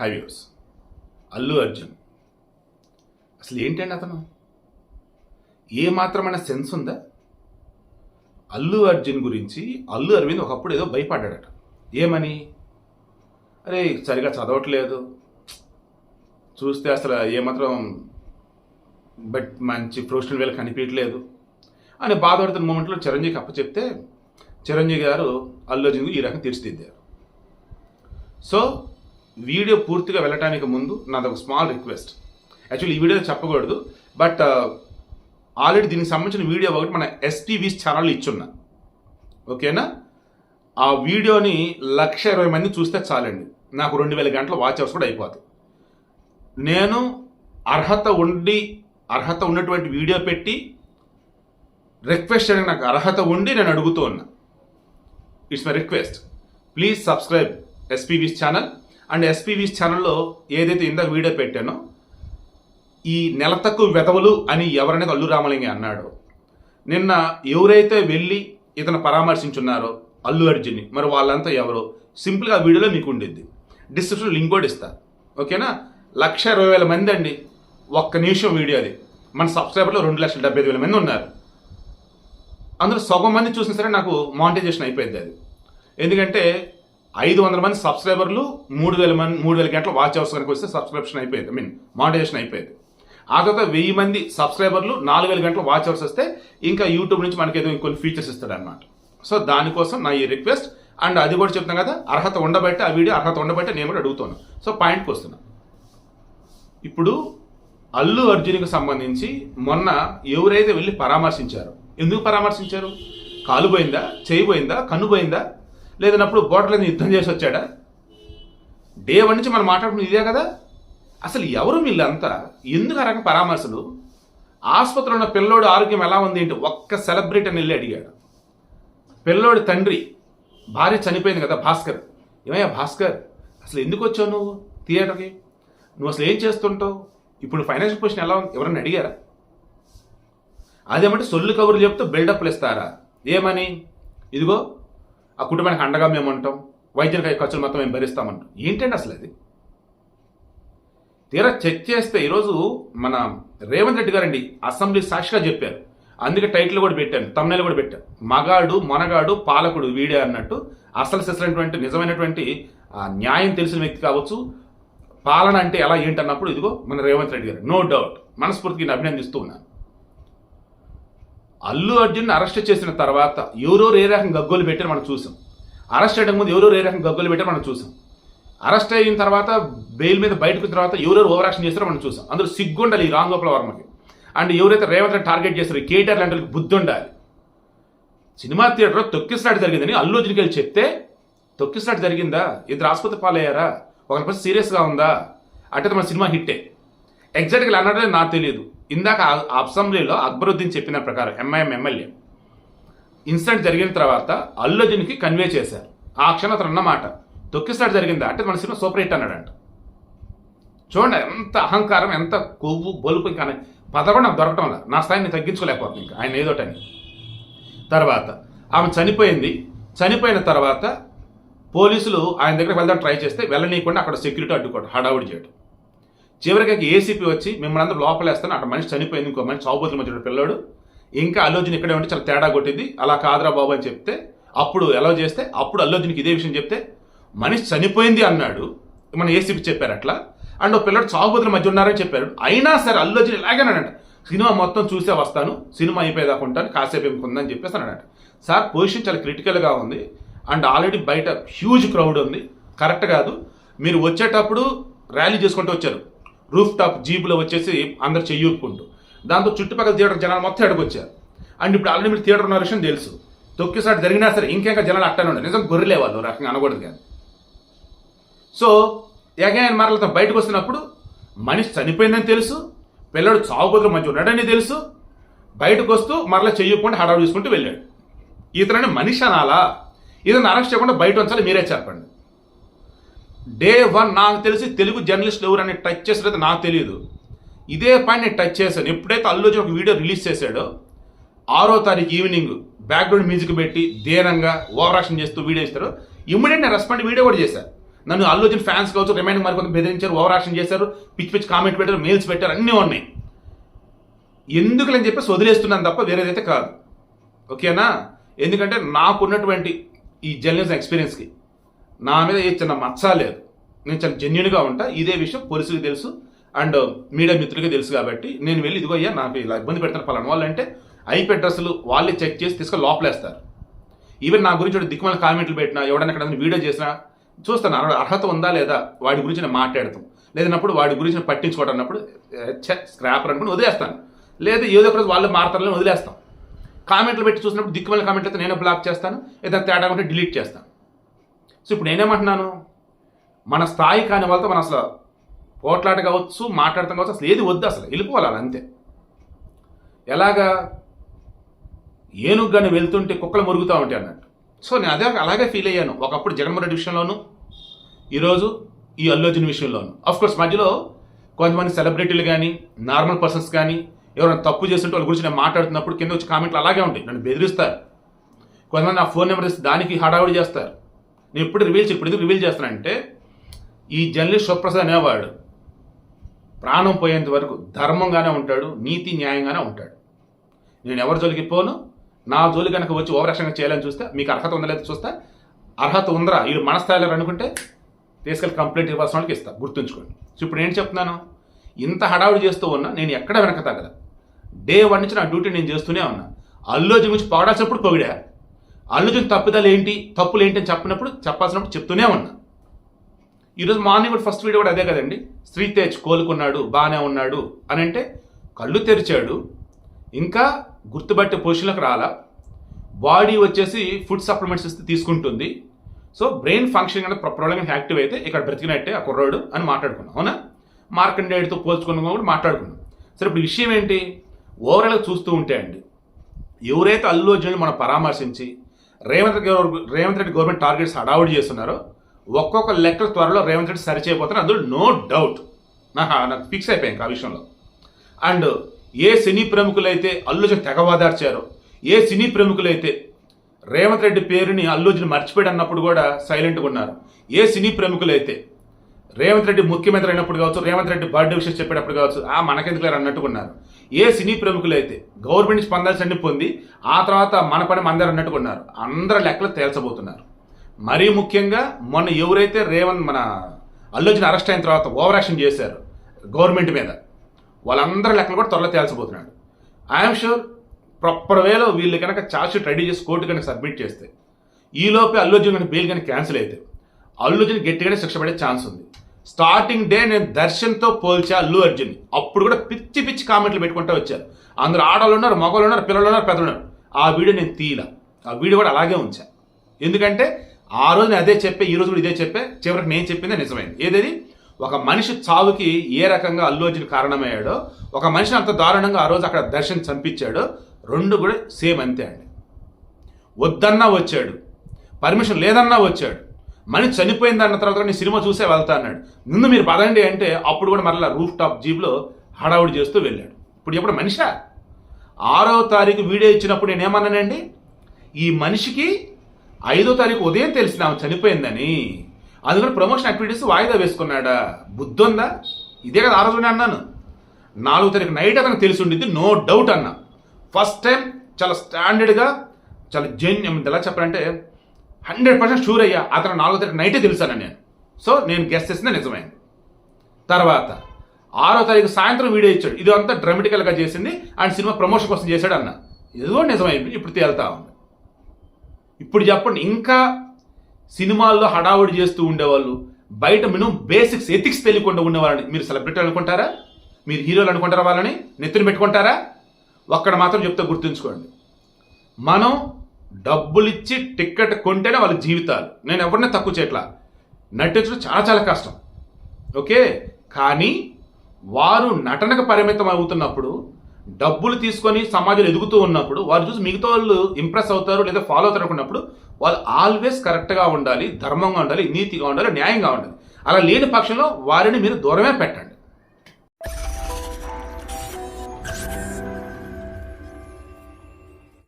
Highways. Allu Arjun. అసలు ఏంటండి అతను? ఏ మాత్రమైన సెన్స్ ఉందా? అల్లు అర్జున్ గురించి అల్లు అరవింద్ ఒకప్పుడు ఏదో భయపడ్డాడట. ఏమని? అరే సరిగా చదవట్లేదు. చూస్తే అసలు ఏమాత్రం బట్ మంచి ప్రొఫెషనల్ వేలు కనిపించట్లేదు. అని బాధపడుతున్న మూమెంట్లో చిరంజీవికి అప్పచెప్తే చిరంజీవి గారు అల్లు అర్జున్ ఈ రకం తీర్చిదిద్దారు. సో వీడియో పూర్తిగా వెళ్ళటానికి ముందు నాది ఒక స్మాల్ రిక్వెస్ట్ యాక్చువల్లీ ఈ వీడియో చెప్పకూడదు బట్ ఆల్రెడీ uh, దీనికి సంబంధించిన వీడియో ఒకటి మన ఎస్టీవీస్ ఛానల్ ఇచ్చున్నా. ఓకేనా? ఆ వీడియోని లక్ష ఇరవై మంది చూస్తే చాలండి. నాకు రెండు వేల గంటల వాచ్ అవర్స్ కూడా అయిపోతాయి. నేను అర్హత ఉండి అర్హత ఉన్నటువంటి వీడియో పెట్టి రిక్వెస్ట్ చేయడానికి నాకు అర్హత ఉండి నేను అడుగుతూ ఉన్నా. It's my request please subscribe SPV's channel and SPV's ఛానల్లో ఏదైతే ఇందాక వీడియో పెట్టానో ఈ నెల తక్కువ వెధవలు అని ఎవరైనా అల్లు రామలింగి అన్నాడు. నిన్న ఎవరైతే వెళ్ళి ఇతను పరామర్శించున్నారో అల్లు అర్జున్ని మరి వాళ్ళంతా ఎవరో? సింపుల్గా వీడియోలో మీకు ఉండిద్ది. డిస్క్రిప్షన్ లింక్ కూడా ఇస్తా. ఓకేనా? లక్ష ఇరవై వేల మంది అండి. ఒక్క నిమిషం వీడియో అది. మన సబ్స్క్రైబర్లో రెండు లక్షల డెబ్బై ఐదు వేల మంది ఉన్నారు. అందులో సగం మంది చూసిన సరే నాకు మానిటైజేషన్ అయిపోయింది అది. ఎందుకంటే ఐదు వందల మంది సబ్స్క్రైబర్లు మూడు వేల మంది మూడు వేల గంటల వాచ్ అవర్స్ కనుక వస్తే సబ్స్క్రిప్షన్ అయిపోయింది. ఐ మీన్ మానిటైజేషన్ అయిపోయింది. ఆ తర్వాత వెయ్యి మంది సబ్స్క్రైబర్లు నాలుగు వేల గంటల వాచ్ అవర్స్ వస్తే ఇంకా యూట్యూబ్ నుంచి మనకి ఏదో కొన్ని ఫీచర్స్ ఇస్తాడనమాట సో దానికోసం నా ఈ రిక్వెస్ట్ అండ్ అది కూడా చెప్తాను కదా అర్హత ఉండబట్టే ఆ వీడియో అర్హత ఉండబట్టే నేను కూడా అడుగుతాను. సో పాయింట్కి వస్తున్నా. ఇప్పుడు అల్లు అర్జున్కి సంబంధించి మొన్న ఎవరైతే వెళ్ళి పరామర్శించారో ఎందుకు పరామర్శించారు? కాలు పోయిందా చేయి పోయిందా కన్ను పోయిందా లేదన్నప్పుడు బోర్డర్లను యుద్ధం చేసి వచ్చాడా? డే వన్ నుంచి మనం మాట్లాడుకున్నది ఇదే కదా? అసలు ఎవరు వీళ్ళంతా? ఎందుకు ఆ రకం పరామర్శలు? ఆసుపత్రిలో ఉన్న పిల్లోడు ఆరోగ్యం ఎలా ఉంది ఏంటి? ఒక్క సెలబ్రిటీ అని వెళ్ళి అడిగాడు. పిల్లోడి తండ్రి భార్య చనిపోయింది కదా భాస్కర్. ఏమయ్యా భాస్కర్ అసలు ఎందుకు వచ్చావు నువ్వు థియేటర్కి? నువ్వు అసలు ఏం చేస్తుంటావు? ఇప్పుడు ఫైనాన్షియల్ పొజిషన్ ఎలా ఉంది? ఎవరన్నా అడిగారా? అదేమంటే సొల్లు కబుర్లు చెప్తే బిల్డప్లు ఇస్తారా? ఏమని? ఇదిగో ఆ కుటుంబానికి అండగా మేము ఉంటాం వైద్యుల ఖర్చులు మొత్తం మేము భరిస్తామంటాం. ఏంటండి అసలు అది? తీరా చెక్ చేస్తే ఈరోజు మన రేవంత్ రెడ్డి గారండి అసెంబ్లీ సాక్షిగా చెప్పారు. అందుకే టైటిల్ కూడా పెట్టాను తమ్నేలు కూడా పెట్టాను. మగాడు మనగాడు పాలకుడు వీడే అన్నట్టు అసలు సిసలైనటువంటి నిజమైనటువంటి ఆ, న్యాయం తెలిసిన వ్యక్తి కావచ్చు. పాలన అంటే ఎలా ఏంటన్నప్పుడు ఇదిగో మన రేవంత్ రెడ్డి గారు నో డౌట్ మనస్ఫూర్తిగా అభినందిస్తూ ఉన్నాను. అల్లు అర్జున్ అరెస్ట్ చేసిన తర్వాత ఎవరెవరు ఏ గగ్గోలు పెట్టారు మనం చూసాం. అరెస్ట్ చేయడం ముందు ఎవరెవరు ఏ గగ్గోలు పెట్టారు మనం చూసాం. అరెస్ట్ అయిన తర్వాత బెయిల్ మీద బయటకు తర్వాత ఎవరెవరు ఓవర్ యాక్షన్ చేస్తారో మనం చూసాం. అందులో సిగ్గుండాలి ఈ రామ్ గోపాల వర్మకి. అండ్ ఎవరైతే రేవంత్ టార్గెట్ చేస్తారో కేటీఆర్ లాంటి వాళ్ళకి బుద్ధి ఉండాలి. సినిమా థియేటర్లో తొక్కిసలాట జరిగిందని అల్లు అర్జున్కి వెళ్ళి చెప్తే తొక్కిసలాట జరిగిందా? ఇద్దరు ఆసుపత్రి పాలయ్యారా? ఒకరి పరిస్థితి సీరియస్గా ఉందా? అంటే మన సినిమా హిట్టే. ఎగ్జాక్ట్గా ఇలా అన్నట్టు నాకు తెలియదు. ఇందాక అసెంబ్లీలో అక్బరుద్దీన్ చెప్పిన ప్రకారం ఎంఐఎం ఎమ్మెల్యే ఇన్సిడెంట్ జరిగిన తర్వాత అల్లు కన్వే చేశారు. ఆ క్షణం అతను అన్నమాట తొక్కిసారి జరిగిందా? అంటే మన సినిమా సూపర్ హిట్ అన్నాడంట. చూడండి ఎంత అహంకారం ఎంత కొవ్వు బొలుపు ఇంకా పద కూడా నాకు దొరకటం నా స్థాయిని తగ్గించుకోలేకపోతుంది ఇంకా. ఆయన ఏదోటని తర్వాత ఆమె చనిపోయింది. చనిపోయిన తర్వాత పోలీసులు ఆయన దగ్గరికి వెళ్దాం ట్రై చేస్తే వెళ్ళనీయకుండా అక్కడ సెక్యూరిటీ అడ్డుకోవడం హడావుడి చేయడం చివరికి ఏసీపీ వచ్చి మిమ్మల్ని అందరూ లోపలేస్తాను అక్కడ మనిషి చనిపోయింది ఇంకో మనిషి చావుబోతుల మధ్య పిల్లోడు. ఇంకా అల్లోజన్ ఇక్కడే ఉంటే చాలా తేడా కొట్టింది. అలా కాదురా బాబు అని చెప్తే అప్పుడు ఎలా చేస్తే అప్పుడు అల్లోజన్కి ఇదే విషయం చెప్తే మనిషి చనిపోయింది అన్నాడు. మన ఏసీపీ చెప్పారు అట్లా. అండ్ ఓ పిల్లడు చావుబోతుల మధ్య ఉన్నారని చెప్పారు. అయినా సరే అల్లోజన్ ఇలాగేనంట సినిమా మొత్తం చూసే వస్తాను సినిమా అయిపోయేదాకా ఉంటాను కాసేపు ఏముకుందని చెప్పేసి అన్నాడు సార్ పొజిషన్ చాలా క్రిటికల్గా ఉంది. అండ్ ఆల్రెడీ బయట హ్యూజ్ క్రౌడ్ ఉంది. కరెక్ట్ కాదు. మీరు వచ్చేటప్పుడు ర్యాలీ చేసుకుంటూ వచ్చారు. రూఫ్ టాప్ జీబులో వచ్చేసి అందరు చెయ్యూపుకుంటూ దాంతో చుట్టుపక్కల థియేటర్ జనాలు మొత్తం ఎక్కడికి అండ్ ఇప్పుడు ఆల్రెడీ మీరు థియేటర్ ఉన్న విషయం తెలుసు. తొక్కిసారి జరిగినా సరే ఇంకెంకా జనాలు అట్టనే ఉండే. నిజం గొర్రెలే వాళ్ళు రకంగా అనకూడదు కానీ. సో ఎగైన్ మరలతో బయటకు వస్తున్నప్పుడు మనిషి చనిపోయిందని తెలుసు పిల్లడు చావుబోతుల మధ్య ఉన్నాడని తెలుసు బయటకు వస్తూ మరలా చెయ్యకుండా హడావు చూసుకుంటూ వెళ్ళాడు. ఇతనని మనిషి అనాలా? ఇతను అరెస్ట్ చేయకుండా బయట ఉంచాలి మీరే చెప్పండి. డే వన్ నాకు తెలిసి తెలుగు జర్నలిస్ట్ ఎవరని టచ్ చేసినది నాకు తెలియదు. ఇదే పాయింట్ నేను టచ్ చేశాను. ఎప్పుడైతే అల్లు ఒక వీడియో రిలీజ్ చేశాడో ఆరో తారీఖు ఈవినింగ్ బ్యాక్గ్రౌండ్ మ్యూజిక్ పెట్టి దీనంగా ఓవరాక్షన్ చేస్తూ వీడియో ఇస్తారు. ఇమ్మీడియట్ నేను రెస్పాండ్ వీడియో కూడా చేశాను నన్ను అల్లు అర్జున్ ఫ్యాన్స్ కావచ్చు రిమైండ్ మరి కొంత బెదిరించారు ఓవరాక్షన్ చేశారు పిచ్చి పిచ్చి కామెంట్ పెట్టారు మెయిల్స్ పెట్టారు అన్నీ ఉన్నాయి. ఎందుకు అని చెప్పేసి వదిలేస్తున్నాను తప్ప వేరేదైతే కాదు. ఓకేనా ఎందుకంటే నాకున్నటువంటి ఈ జర్నలిజం ఎక్స్పీరియన్స్కి నా మీద ఏ చిన్న మచ్చ లేదు. నేను చాలా జెన్యున్గా ఉంటా. ఇదే విషయం పోలీసులకు తెలుసు. అండ్ మీడియా మిత్రులకి తెలుసు కాబట్టి నేను వెళ్ళి ఇదిగో అయ్యా నాకు ఇలా ఇబ్బంది పెడతాను పలానా వాళ్ళు అంటే ఐపీ అడ్రస్లు వాళ్ళే చెక్ చేసి తీసుకొని లోపలేస్తారు. ఈవెన్ నా గురించి ఒకటి దిక్కుమాల కామెంట్లు పెట్టినా ఎవడన్నా ఎక్కడ వీడియో చేసినా చూస్తాను. అర్హత ఉందా లేదా వాడి గురించి నేను మాట్లాడతాం లేదన్నప్పుడు వాడి గురించి నేను పట్టించుకోవడం అన్నప్పుడు స్క్రాపర్ అనుకుని వదిలేస్తాను. లేదు ఏదో ఒక రోజు వాళ్ళు మారతారని వదిలేస్తాం. కామెంట్లు పెట్టి చూసినప్పుడు దిక్కుమాల కామెంట్లు అయితే నేను బ్లాక్ చేస్తాను. ఏదైనా తేడా ఉంటే డిలీట్ చేస్తాను. సో ఇప్పుడు నేనేమంటున్నాను? మన స్థాయి కాని వాళ్ళతో మనం అసలు పోట్లాట కావచ్చు మాట్లాడటం కావచ్చు అసలు ఏది వద్దు అసలు. వెళ్ళిపోవాలి అంతే. ఎలాగా? ఏనుగు కానీ వెళ్తుంటే కుక్కలు మురుగుతూ ఉంటాయి అన్నట్టు. సో నేను అదే అలాగే ఫీల్ అయ్యాను. ఒకప్పుడు జగన్మోహన్ రెడ్డి విషయంలోను ఈరోజు ఈ అల్లు అర్జున్ విషయంలోను. కోర్స్ మధ్యలో కొంతమంది సెలబ్రిటీలు కానీ నార్మల్ పర్సన్స్ కానీ ఎవరైనా తప్పు చేస్తుంటే వాళ్ళ గురించి నేను మాట్లాడుతున్నప్పుడు కింద వచ్చి కామెంట్లు అలాగే ఉంటాయి. నన్ను బెదిరిస్తారు. కొంతమంది నా ఫోన్ నెంబర్ ఇస్తే దానికి హడావుడి చేస్తారు. నేను ఎప్పుడు రివీల్ ఇప్పుడు ఎందుకు రివీల్ చేస్తానంటే ఈ జర్నలిస్ట్ సుప్రసాద్ అనేవాడు ప్రాణం పోయేంత వరకు ధర్మంగానే ఉంటాడు నీతి న్యాయంగానే ఉంటాడు. నేను ఎవరి జోలికి పోను? నా జోలి కనుక వచ్చి ఓవరాక్షంగా చేయాలని చూస్తే మీకు అర్హత ఉందా లేదా చూస్తే. అర్హత ఉందరా వీళ్ళు మన స్థాయిలో అనుకుంటే తీసుకెళ్ళి కంప్లైంట్ ఇవ్వాల్సిన వాళ్ళకి ఇస్తా గుర్తుంచుకోండి. సో ఇప్పుడు నేను చెప్తున్నాను ఇంత హడావుడి చేస్తూ ఉన్నా నేను ఎక్కడ వెనక తగ్గదా డే వన్ నుంచి నా డ్యూటీ నేను చేస్తూనే ఉన్నా. అల్లు అర్జున్ గురించి పొగడాల్సినప్పుడు పొగిడా. అల్లుజున్ తప్పిదాలు ఏంటి తప్పులు ఏంటి అని చెప్పినప్పుడు చెప్పాల్సినప్పుడు చెప్తూనే ఉన్నా. ఈరోజు మార్నింగ్ కూడా ఫస్ట్ వీడియో కూడా అదే కదండి. శ్రీతేజ్ కోలుకున్నాడు బాగానే ఉన్నాడు అని అంటే కళ్ళు తెరిచాడు. ఇంకా గుర్తుపట్టే పొజిషన్లోకి రాలా. బాడీ వచ్చేసి ఫుడ్ సప్లిమెంట్స్ ఇస్తే తీసుకుంటుంది. సో బ్రెయిన్ ఫంక్షన్ అనేది ప్రాబ్లం యాక్టివ్ అయితే ఇక్కడ బ్రతికినట్టే ఆ కుర్రాడు అని మాట్లాడుకున్నాం. అవునా? మార్కండేయుడితో పోల్చుకున్నాం కూడా మాట్లాడుకున్నాం. సరే ఇప్పుడు విషయం ఏంటి? ఓవరాల్గా చూస్తూ ఉంటే అండి ఎవరైతే అల్లు అర్జునుడు మనం పరామర్శించి రేవంత్ రెడ్డి రేవంత్ రెడ్డి గవర్నమెంట్ టార్గెట్స్ హడావుడి చేస్తున్నారు. ఒక్కొక్క లెక్కల త్వరలో రేవంత్ రెడ్డి సరి చేయబోతున్నారు అందులో నో డౌట్ నాకు నాకు ఫిక్స్ అయిపోయాను ఆ విషయంలో. అండ్ ఏ సినీ ప్రముఖులైతే అల్లుజన్ తెగవాదార్చారో ఏ సినీ ప్రముఖులైతే రేవంత్ రెడ్డి పేరుని అల్లుజన్ మర్చిపోయాడు అన్నప్పుడు కూడా సైలెంట్గా ఉన్నారు. ఏ సినీ ప్రముఖులైతే రేవంత్ రెడ్డి ముఖ్యమంత్రి అయినప్పుడు కావచ్చు రేవంత్ రెడ్డి బర్త్డే విషయం చెప్పేటప్పుడు కావచ్చు ఆ మనకెందుకు లేరు అన్నట్టుకున్నారు. ఏ సినీ ప్రముఖులు అయితే గవర్నమెంట్ స్పందాల్సి పొంది ఆ తర్వాత మన పని అందరు అన్నట్టుకున్నారు. అందరి లెక్కలు తేల్చబోతున్నారు. మరీ ముఖ్యంగా మొన్న ఎవరైతే రేవంత్ మన అల్లుజన్ అరెస్ట్ అయిన తర్వాత ఓవర్ యాక్షన్ చేశారు గవర్నమెంట్ మీద వాళ్ళందరి లెక్కలు కూడా త్వరలో తేల్చబోతున్నాడు. ఐఎమ్ షూర్ ప్రాపర్ వేలో వీళ్ళు కనుక ఛార్జ్షీట్ రెడీ చేసి కోర్టు కనుక సబ్మిట్ చేస్తే ఈలోపే అల్లు అర్జున్ కనుక బెయిల్ కనుక క్యాన్సిల్ అయితే అల్లు అర్జున్ గట్టిగానే శిక్ష పడే ఛాన్స్ ఉంది. స్టార్టింగ్ డే నేను దర్శన్తో పోల్చా అల్లు అర్జున్ అప్పుడు కూడా పిచ్చి పిచ్చి కామెంట్లు పెట్టుకుంటూ వచ్చారు. అందరు ఆడవాళ్ళు ఉన్నారు మగవాళ్ళు ఉన్నారు పిల్లలు ఉన్నారు పెద్దలు ఉన్నారు. ఆ వీడియో నేను తీయలా. ఆ వీడియో కూడా అలాగే ఉంచా. ఎందుకంటే ఆ రోజు నేను అదే చెప్పే ఈ రోజు కూడా ఇదే చెప్పే చివరికి నేను చెప్పిందే నిజమైంది. ఏదేది? ఒక మనిషి చావుకి ఏ రకంగా అల్లు అర్జున్ కారణమయ్యాడో ఒక మనిషిని అంత దారుణంగా ఆ రోజు అక్కడ దర్శన్ చంపించాడో రెండు కూడా సేమ్ అంతే అండి. వద్దన్నా వచ్చాడు. పర్మిషన్ లేదన్నా వచ్చాడు. మనిషి చనిపోయింది అన్న తర్వాత నేను సినిమా చూసే వెళ్తా అన్నాడు. ముందు మీరు పదండి అంటే అప్పుడు కూడా మరలా రూఫ్ టాప్ జీప్లో హడావుడి చేస్తూ వెళ్ళాడు. ఇప్పుడు ఎప్పుడు మనిషా? ఆరో తారీఖు వీడియో ఇచ్చినప్పుడు నేను ఏమన్నానండి? ఈ మనిషికి ఐదో తారీఖు ఉదయం తెలిసిన ఆమె చనిపోయిందని. అందుకని ప్రమోషన్ యాక్టివిటీస్ వాయిదా వేసుకున్నాడా? బుద్ధి ఉందా ఇదే కదా ఆ రోజునే అన్నాను. నాలుగో తారీఖు నైట్ అతనికి తెలిసి ఉండిద్ది నో డౌట్ అన్నా. ఫస్ట్ టైం చాలా స్టాండర్డ్గా చాలా జెన్యున్ ఎలా చెప్పాలంటే హండ్రెడ్ పర్సెంట్ షూర్ అయ్యా. అతను నాలుగో తారీఖు నైటే తెలుసాను నేను. సో నేను గెస్ట్ చేసింది నిజమైంది. తర్వాత ఆరో తారీఖు సాయంత్రం వీడియో ఇచ్చాడు. ఇది అంతా డ్రామెటికల్గా చేసింది. అండ్ సినిమా ప్రమోషన్ కోసం చేశాడు అన్న. ఏదో నిజమైంది. ఇప్పుడు తేలుతా ఉంది. ఇప్పుడు చెప్పండి ఇంకా సినిమాల్లో హడావుడి చేస్తూ ఉండేవాళ్ళు బయట మినిమం బేసిక్స్ ఎథిక్స్ తెలియకుండా ఉండేవాళ్ళని మీరు సెలబ్రిటీ అనుకుంటారా? మీరు హీరోలు అనుకుంటారా వాళ్ళని? నెత్తిన పెట్టుకుంటారా? ఒక్కడ మాత్రం చెప్తే గుర్తుంచుకోండి. మనం డబ్బులు ఇచ్చి టికెట్ కొంటేనే వాళ్ళ జీవితాలు. నేను ఎవరినే తక్కువ చేయట్లా? నటించడం చాలా చాలా కష్టం. ఓకే? కానీ వారు నటనకు పరిమితం అవుతున్నప్పుడు డబ్బులు తీసుకొని సమాజంలో ఎదుగుతూ ఉన్నప్పుడు వారు చూసి మిగతా వాళ్ళు ఇంప్రెస్ అవుతారు లేదా ఫాలో అవుతారు అనుకున్నప్పుడు వాళ్ళు ఆల్వేస్ కరెక్ట్గా ఉండాలి ధర్మంగా ఉండాలి నీతిగా ఉండాలి న్యాయంగా ఉండాలి. అలా లేని పక్షంలో వారిని మీరు దూరమే పెట్టండి.